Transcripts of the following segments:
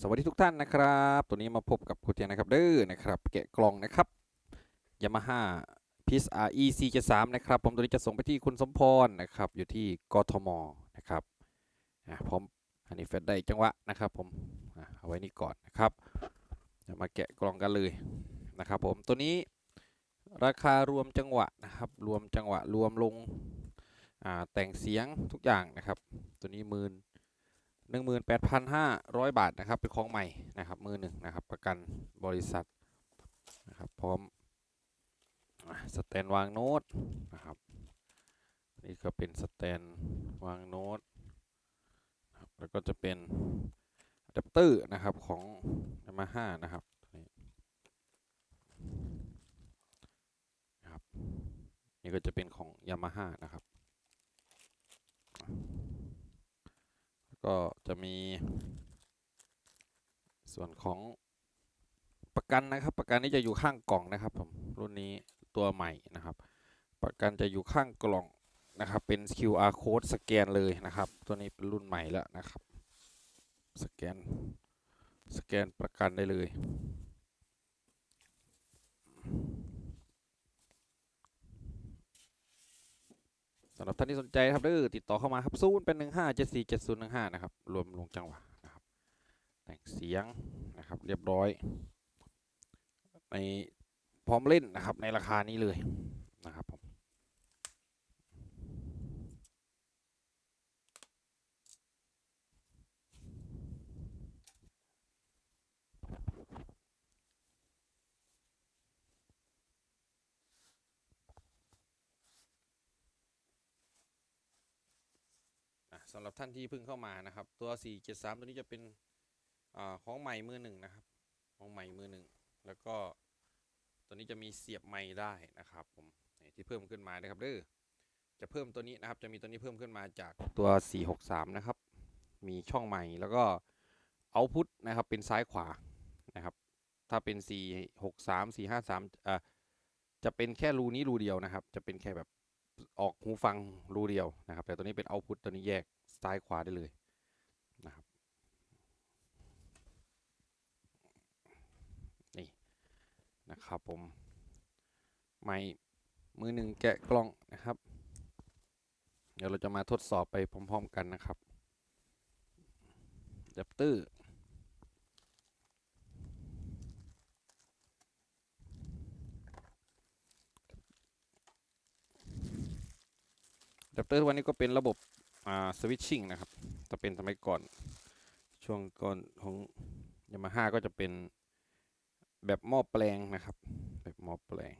สวัสดีทุกท่านนะครับ ตัวนี้มาพบกับครูเทียนนะครับเด้อนะครับแกะกล่องนะครับยามาฮ่าพีซอาร์อีซีเจสามนะครับผมตัวนี้จะส่งไปที่คุณสมพรนะครับอยู่ที่กทมนะครับอะพร้อมอันนี้เฟดได้จังหวะนะครับผมอะเอาไว้นี่ก่อนนะครับจะมาแกะกล่องกันเลยนะครับผมตัวนี้ราคารวมจังหวะนะครับรวมจังหวะรวมลงอ่าแต่งเสียงทุกอย่างนะครับ ตัวนี้หมื่น 18,500 บาทนะครับ เป็นของใหม่นะครับมือหนึ่งนะครับ ประกันบริษัทนะครับพร้อมสแตนวางโน้ตนะครับนี่ก็เป็นสแตนวางโน้ตนะครับแล้วก็จะเป็นอะแดปเตอร์นะครับของ Yamaha นะครับนี่นะครับ นี่ก็จะเป็นของ Yamaha นะครับ ก็จะมีส่วนของประกันนะครับ ประกันนี้จะอยู่ข้างกล่องนะครับผมรุ่นนี้ตัวใหม่นะครับ ประกันจะอยู่ข้างกล่องนะครับ เป็น QR code สแกนเลยนะครับ ตัวนี้เป็นรุ่นใหม่แล้วนะครับ สแกน สแกนประกันได้เลย สำหรับท่านที่สนใจครับเดือติดต่อเข้ามาครับศูนย์เป็นหนึ่งห้าเจ็ดสี่เจ็ดศูนย์หนึ่งห้านะครับ รวมลงจังหวะนะครับ แต่งเสียงนะครับเรียบร้อย ในพร้อมเล่นนะครับในราคานี้เลยนะครับผมำหรับท่านที่เพิ่งเข้ามานะครับ ตัว 473 ตัวนี้จะเป็นอของใหม่มือหนึ่งนะครับ ของใหม่มือหนึ่งแล้วก็ตัวนี้จะมีเสียบไม้ได้นะครับผมที่เพิ่มขึ้นมานะครับเด้อจะเพิ่มตัวนี้นะครับ จะมีตัวนี้เพิ่มขึ้นมาจากตัว 463 นะครับ มีช่องใหม่แล้วก็เอาพุทนะครับเป็นซ้ายขวานะครับ ถ้าเป็น 463 453อ่าจะเป็นแค่รูนี้รูเดียวนะครับ จะเป็นแค่แบบออกหูฟังรูเดียวนะครับ แต่ตัวนี้เป็นเอาพุทตัวนี้แยก ซ้ายขวาได้เลยนะครับนี่นะครับผมไม่มือหนึ่งแกะกล้องนะครับ เดี๋ยวเราจะมาทดสอบไปพร้อม ๆ กันนะครับดับตื้อดับเตอร์วันนี้ก็เป็นระบบ สวิตชิ่งนะครับถ้าเป็นสมัยก่อน ช่วงก่อนของยามาฮ่าก็จะเป็นแบบหม้อแปลงนะครับ แบบหม้อแปลง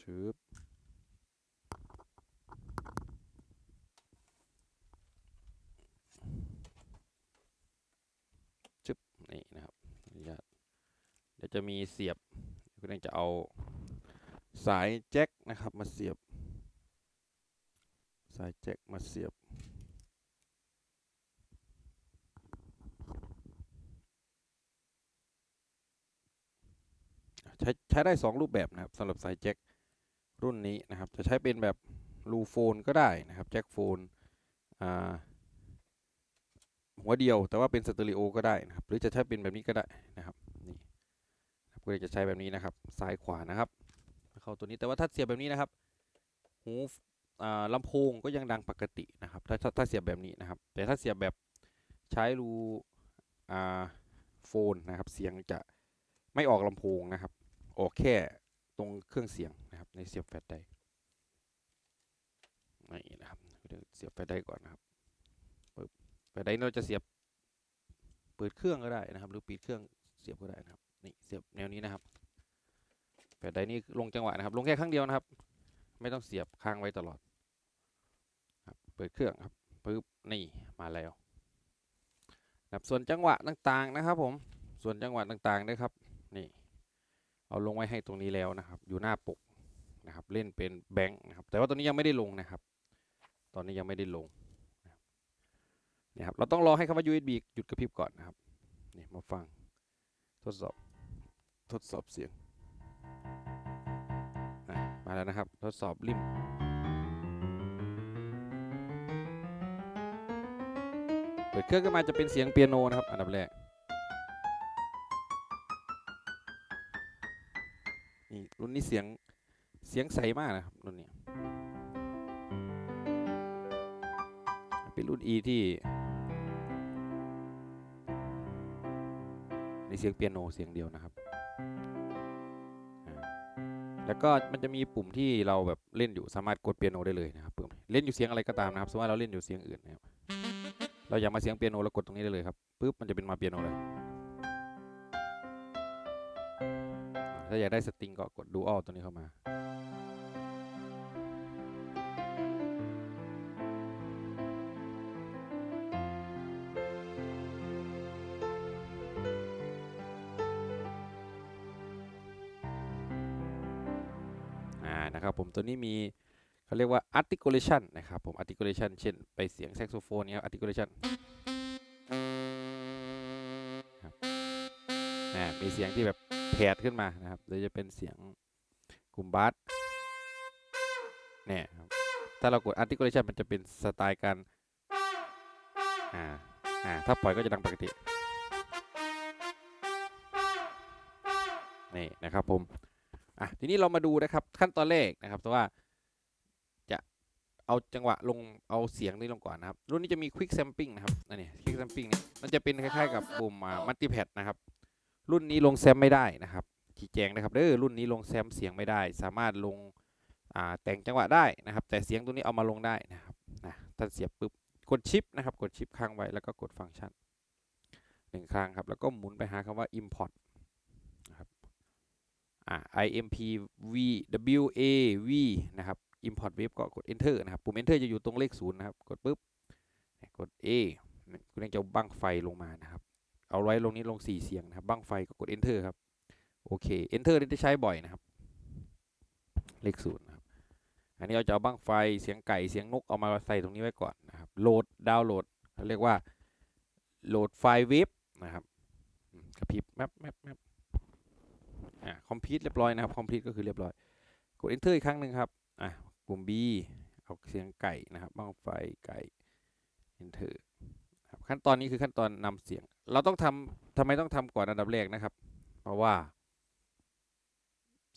ชืบชึบนี่นะครับอนุญาตี๋ยวจะมีเสียบคุณเองจะเอาสายแจ็คนะครับมาเสียบ สายแจ็คมาเสียบ ใช้ใช้ได้ 2 รูปแบบนะครับสำหรับสายแจ็ครุ่นนี้นะครับ จะใช้เป็นแบบรูโฟนก็ได้นะครับแจ็คโฟนอ่าหัวเดียวแต่ว่าเป็นสเตอริโอก็ได้นะครับ หรือจะใช้เป็นแบบนี้ก็ได้นะครับ ก็เลยจะใช้แบบนี้นะครับ ซ้ายขวานะครับ เข้าตัวนี้แต่ว่าถ้าเสียบแบบนี้นะครับ หูลำโพงก็ยังดังปกตินะครับ ถ้าถ้าเสียบแบบนี้นะครับ แต่ถ้าเสียบแบบใช้รูอ่าโฟนนะครับ เสียงจะไม่ออกลำโพงนะครับ ออกแค่ตรงเครื่องเสียงนะครับ ในเสียบแฟลชได้นี่นะครับเดี๋ยวเสียบแฟลชได้ก่อนนะครับแฟลชได้เราจะเสียบเปิดเครื่องก็ได้นะครับ หรือปิดเครื่องเสียบก็ได้นะครับ นี่เสียบแนวนี้นะครับแฟลชไดนี่ลงจังหวะนะครับ ลงแค่ครั้งเดียวนะครับ ไม่ต้องเสียบค้างไว้ตลอดครับเปิดเครื่องครับปึ๊บนี่มาแล้วนะครับส่วนจังหวะต่างๆนะครับ ผมส่วนจังหวะต่างๆนะครับนี่เอาลงไว้ให้ตรงนี้แล้วนะครับ อยู่หน้าปกนะครับ เล่นเป็นแบงค์นะครับ แต่ว่าตัวนี้ยังไม่ได้ลงนะครับ ตอนนี้ยังไม่ได้ลงนะครับเนี่ครับเราต้องรอให้คำว่า USB หยุดกระพริบก่อนนะครับนี่มาฟังทดสอบ ทดสอบเสียงมาแล้วนะครับ ทดสอบริมเปิดเครื่องขึ้นมาจะเป็นเสียงเปียโนนะครับ อันดับแรกนี่รุ่นนี้เสียงเสียงใสมากนะครับรุ่นนี้เป็นรุ่น E ที่ในเสียงเปียโนเสียงเดียวนะครับ แล้วก็มันจะมีปุ่มที่เราแบบเล่นอยู่สามารถกดเปียโนได้เลยนะครับปุ่มเล่นอยู่เสียงอะไรก็ตามนะครับสมมติว่าเราเล่นอยู่เสียงอื่นนะครับเราอยากมาเสียงเปียโนเรากดตรงนี้ได้เลยครับปุ๊บมันจะเป็นมาเปียโนเลยถ้าอยากได้สตริงก็กดดูออตัวนี้เข้ามา นะครับผมตัวนี้มีเขาเรียกว่า articulation นะครับผม articulation เช่นไปเสียงแซกโซโฟนเนี้ย articulation ครับอ่มีเสียงที่แบบแผดขึ้นมานะครับโดยจะเป็นเสียงกลุ่มบาสเนี่ยครับถ้าเรากด articulation มันจะเป็นสไตล์การอ่าอ่าถ้าปล่อยก็จะดังปกตินี่นะครับผม อะทีนี้เรามาดูนะครับขั้นตอนแรกนะครับแต่ว่าจะเอาจังหวะลงเอาเสียงนี้ลงก่อนนะครับ รุ่นนี้จะมี quick sampling นะครับอันนี้ quick sampling เนี่ยมันจะเป็นคล้ายๆกับปุ่มอ่า multipad นะครับ รุ่นนี้ลงแซมไม่ได้นะครับชี้แจงนะครับเด้อรุ่นนี้ลงแซมเสียงไม่ได้ สามารถลงอ่าแต่งจังหวะได้นะครับ แต่เสียงตัวนี้เอามาลงได้นะครับนะถ้าเสียบปุ๊บกดชิปนะครับ กดชิปค้างไว้แล้วก็กดฟังก์ชันหนึ่งครั้งครับ แล้วก็หมุนไปหาคำว่า import นะครับอ่า imp v w a v นะครับ import wave ก็กด enter นะครับ ปุ่ม enter จะอยู่ตรงเลขศูนย์นะครับ กดปุ๊บ กด a คุณยังจะบั้งไฟลงมานะครับ เอาไว้ลงนี้ลง 4 เสียงนะครับ บั้งไฟก็กด enter ครับ โอเค enter นี่จะใช้บ่อยนะครับ เลขศูนย์นะครับ อันนี้เราจะเอาบั้งไฟ เสียงไก่ เสียงนก เอามาใส่ตรงนี้ไว้ก่อนนะครับ โหลด ดาวน์โหลด เรียกว่า โหลดไฟล์เวฟนะครับ กระพริบแมปแมปแมป อ่าคอมพิวเรียบร้อยนะครับคอมพิวต์ก็คือเรียบร้อย กด enter อีกครั้งหนึ่งครับอะปุ่ม B เอาเสียงไก่นะครับบ้างไฟไก่ enter ครับขั้นตอนนี้คือขั้นตอนนำเสียง เราต้องทำทำไมต้องทำก่อนอันดับแรกนะครับ เพราะว่า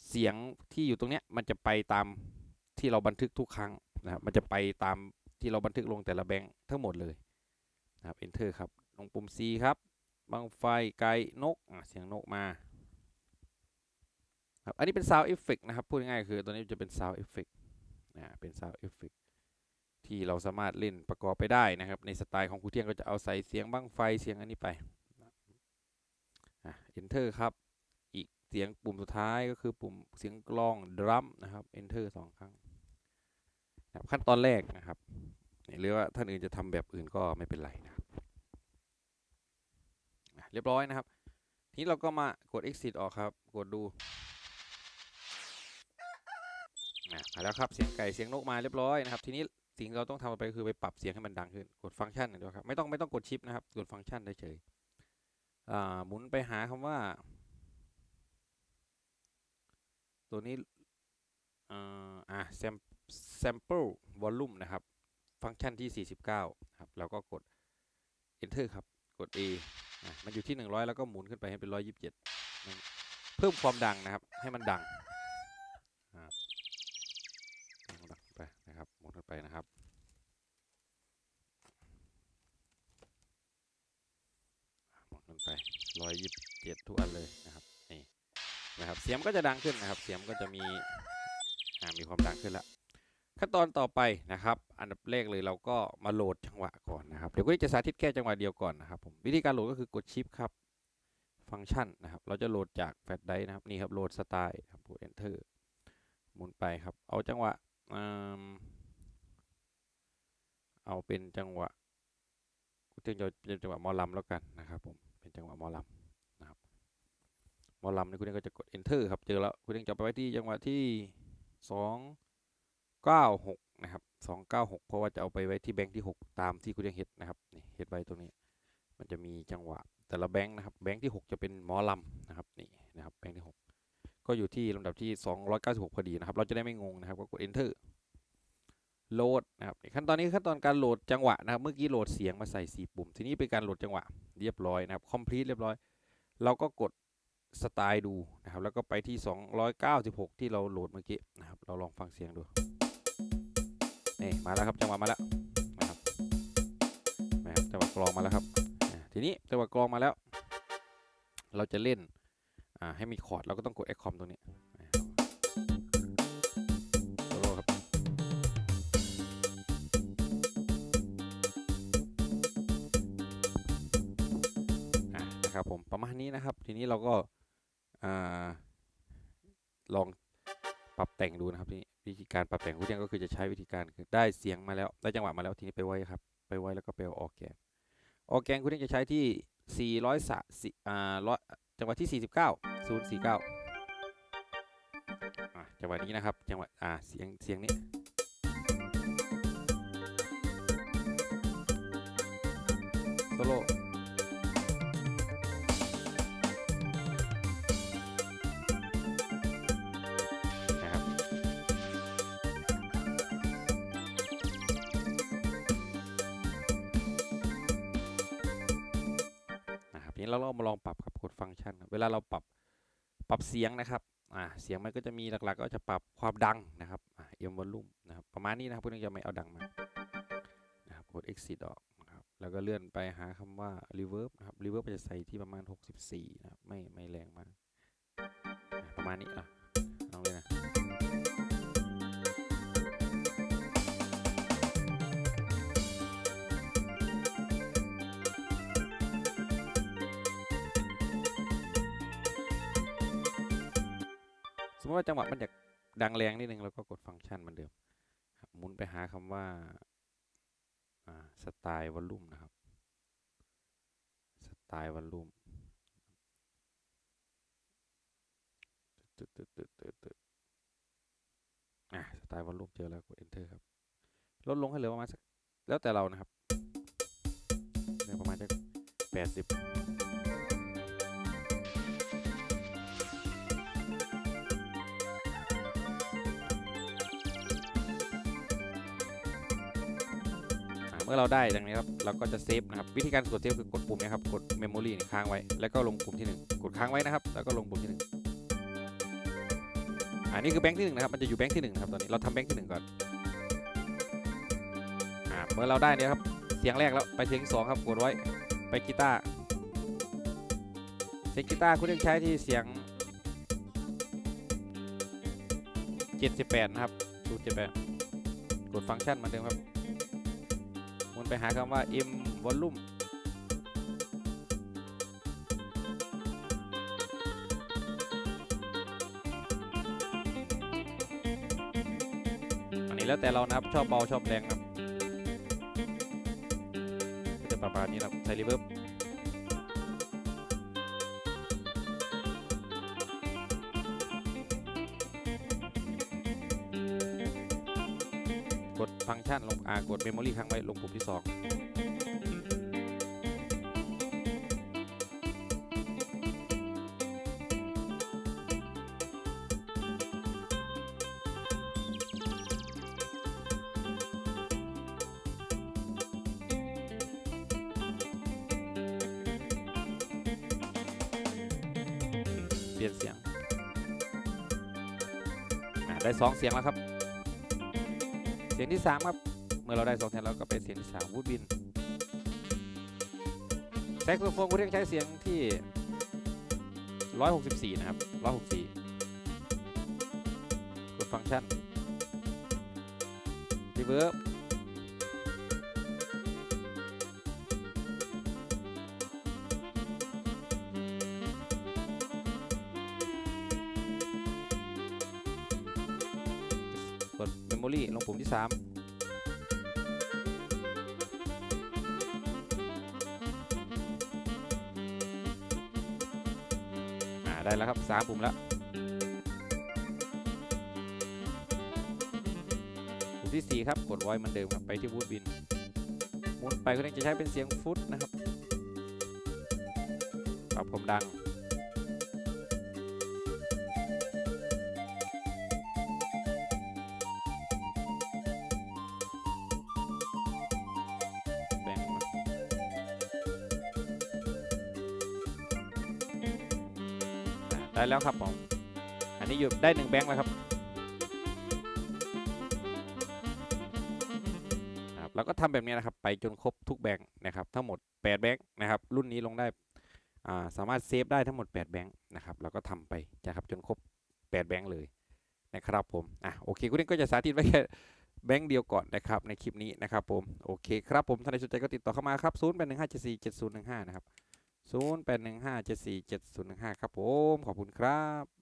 เสียงที่อยู่ตรงเนี้ยมันจะไปตามที่เราบันทึกทุกครั้งนะครับมันจะไปตามที่เราบันทึกลงแต่ละแบงค์ทั้งหมดเลยนะครับ enter ครับลงปุ่ม C ครับบ้างไฟไก่นกอะเสียงนกมา ครับอันนี้เป็น sound effect นะครับ พูดง่ายๆคือตัวนี้จะเป็น sound effect นะเป็น sound effect ที่เราสามารถเล่นประกอบไปได้นะครับ ในสไตล์ของครูเที่ยงก็จะเอาใส่เสียงบั้งไฟเสียงอันนี้ไปอะ enter ครับ อีกเสียงปุ่มสุดท้ายก็คือปุ่มเสียงกลองดรัมนะครับ enter สองครั้งนะขั้นตอนแรกนะครับหรือว่าท่านอื่นจะทำแบบอื่นก็ไม่เป็นไรนะครับอะเรียบร้อยนะครับ ทีนี้เราก็มากด exit ออกครับ กดดู นะ มาแล้วครับเสียงไก่เสียงนกมาเรียบร้อยนะครับทีนี้สิ่งเราต้องทำไปคือไปปรับเสียงให้มันดังขึ้นกดฟังก์ชันหน่อยวครับไม่ต้องไม่ต้องกดชิปนะครับกดฟังก์ชันได้เฉยอ่าหมุนไปหาคำว่า ตัวนี้อ่าอ่า sam- sample volume นะครับ ฟังก์ชันที่ 49ครับแล้วก็กด enter ครับกด A มันอยู่ที่ 100 แล้วก็หมุนขึ้นไปให้เป็น 127 เพิ่มความดังนะครับ ให้มันดังอ่า หมุนไปนะครับหมุน ไปนะครับ หมุนไปร้อยยี่สิบเจ็ดทุกอันเลยนะครับนี่นะครับเสียงก็จะดังขึ้นนะครับ เสียงก็จะมีมีความดังขึ้นละขั้นตอนต่อไปนะครับ อันดับแรกเลยเราก็มาโหลดจังหวะก่อนนะครับ เดี๋ยวก็จะสาธิตแค่จังหวะเดียวก่อนนะครับผมวิธีการโหลดก็คือกดชิปครับฟังก์ชันนะครับ เราจะโหลดจากแฟลชไดรฟ์นะครับนี่ครับโหลดสไตล์ครับกด enter หมุนไปครับ เอาจังหวะอืม เอาเป็นจังหวะกูเตียงจะเป็นจังหวะมอลำแล้วกันนะครับผมเป็นจังหวะมอลำนะครับมอลำนี่คุณเตียงก็จะกด enter ครับเจอแล้วคุณเตียงจะไปไว้ที่จังหวะที่สองเก้าหกนะครับสองเก้าหกเพราะว่าจะเอาไปไว้ที่แบงค์ที่หกตามที่คุณเตียงเห็ดนะครับนี่เห็ดไว้ตรงนี้ มันจะมีจังหวะแต่ละแบงค์นะครับแบงค์ที่ 6 จะเป็นมอลำนะครับนี่นะครับแบงค์ที่ 6 ก็อยู่ที่ลำดับที่ 296 พอดีนะครับ เราจะได้ไม่งงนะครับก็กด enter โหลดนะครับขั้นตอนนี้ขั้นตอนการโหลดจังหวะนะครับ เมื่อกี้โหลดเสียงมาใส่ 4 ปุ่ม ทีนี้เป็นการโหลดจังหวะเรียบร้อยนะครับ complete เรียบร้อย เราก็กดสไตล์ดูนะครับ แล้วก็ไปที่ 296 ที่เราโหลดเมื่อกี้นะครับ เราลองฟังเสียงดู นี่มาแล้วครับจังหวะมาแล้วนะครับนะครับจังหวะกลองมาแล้วครับ ทีนี้จังหวะกลองมาแล้ว เราจะเล่นให้มีคอร์ดเราก็ต้องกด e c c o m ตรงนี้ นี้นะครับ ทีนี้เราก็ลองปรับแต่งดูนะครับทีนี้วิธีการปรับแต่งคุณเที่ยงก็คือจะใช้วิธีการคือได้เสียงมาแล้วได้จังหวะมาแล้วทีนี้ไปไว้ครับไปไว้แล้วก็ไปออกแกนออกแกนคุณเที่ยงจะใช้ที่ 400สะสี่อ่าร้อยจังหวะที่ 49 049อะจังหวะนี้นะครับจังหวะอ่าเสียงเสียงนี้โซโล่ ทีนี้เราลองมาลองปรับครับกดฟังก์ชัน เวลาเราปรับปรับเสียงนะครับอ่าเสียงมันก็จะมีหลักๆ ก็จะปรับความดังนะครับอ่าเอ็มวอลลุ่มนะครับประมาณนี้นะครับเพื่อนจะไม่เอาดังมานะครับกด exit ออกนะครับแล้วก็เลื่อนไปหาคำว่า reverb นะครับ reverb จะใส่ที่ประมาณ 64 นะครับไม่ไม่แรงมากประมาณนี้อะ มมติว่าจังหวะมันอยากดังแรงนิดนึงเราก็กดฟังก์ชันเหมือนเดิมหมุนไปหาคำว่าสไตล์วอลลุ่มนะครับ สไตล์วอลลุ่มตึ๊ดตึ๊ดตึ๊ดตึ๊ดตึ๊ดอะสไตล์วอลลุ่มเจอแล้วกด enter ครับ ลดลงให้เหลือประมาณสัก แล้วแต่เรานะครับประมาณสักแปดสิบ มื่อเราได้ดังนี้ครับเราก็จะเซฟนะครับวิธีการกดเซฟคือกดปุ่มนะครับกด Memory นี่ค้างไว้แล้วก็ลงปุ่มที่ 1 กดค้างไว้นะครับ แล้วก็ลงปุ่มที่1อันนี้คือแบงค์ที่1นะครับมันจะอยู่แบงค์ที่1นะครับตอนนี้เราทำแบงค์ที่1ก่อนอ่าเมื่อเราได้เนี่ยครับเสียงแรกแล้วไปเสียงที่สองครับกดไว้ไปกีตาร์เสียงกีตาร์คุณต้องใช้ที่เสียง 78 นะครับ078กดฟังก์ชันเหมือนเดิมครับ ไปหาคำว่า m volume อันนี้แล้วแต่เรานะครับ ชอบเบาชอบแรงครับ ก็จะประมาณนี้ครับใส่รีเวิร์บ ฟังก์ชันลงอ่ากด Memory ค้างไว้ลงปุ่มที่ 2เปลี่ยนเสียง ได้ 2 เสียงแล้วครับ สียงที่ 3 ครับ เมื่อเราได้2เสียงแล้วก็ไปเสียงที่3วูดบินแซกโซโฟนคุณเรียกใช้เสียงที่ 164 นะครับ 164 กดฟังก์ชันรีเวิร์บ ลงปุ่มที่ 3ได้แล้วครับ3ปุ่มแล้วปุ่มที่ 4 ครับ กดไว้มือนเดิมครับ ไปที่วูดบินหมุนไปก็จะใช้เป็นเสียงฟุตนะครับปรับความดัง ได้แล้วครับผม อันนี้อยู่ได้หนึ่งแบงค์แล้วครับครับแล้วก็ทำแบบนี้นะครับ ไปจนครบทุกแบงค์นะครับ ทั้งหมด8แบงค์นะครับ รุ่นนี้ลงได้อ่าสามารถเซฟได้ทั้งหมด8แบงค์นะครับแล้วก็ทำไปนะครับจนครบ8แบงค์เลยนะครับผม อะโอเคคุณเล่นก็จะสาธิตไว้แค่แบงค์เดียวก่อนนะครับในคลิปนี้นะครับผม โอเคครับผมท่านใดสนใจก็ติดต่อเข้ามาครับ 0 8 1 5 7 4 7 0 1 5 นะครับ 0 8 1 5 7 4 7 0 1 5 ครับผม ขอบคุณครับ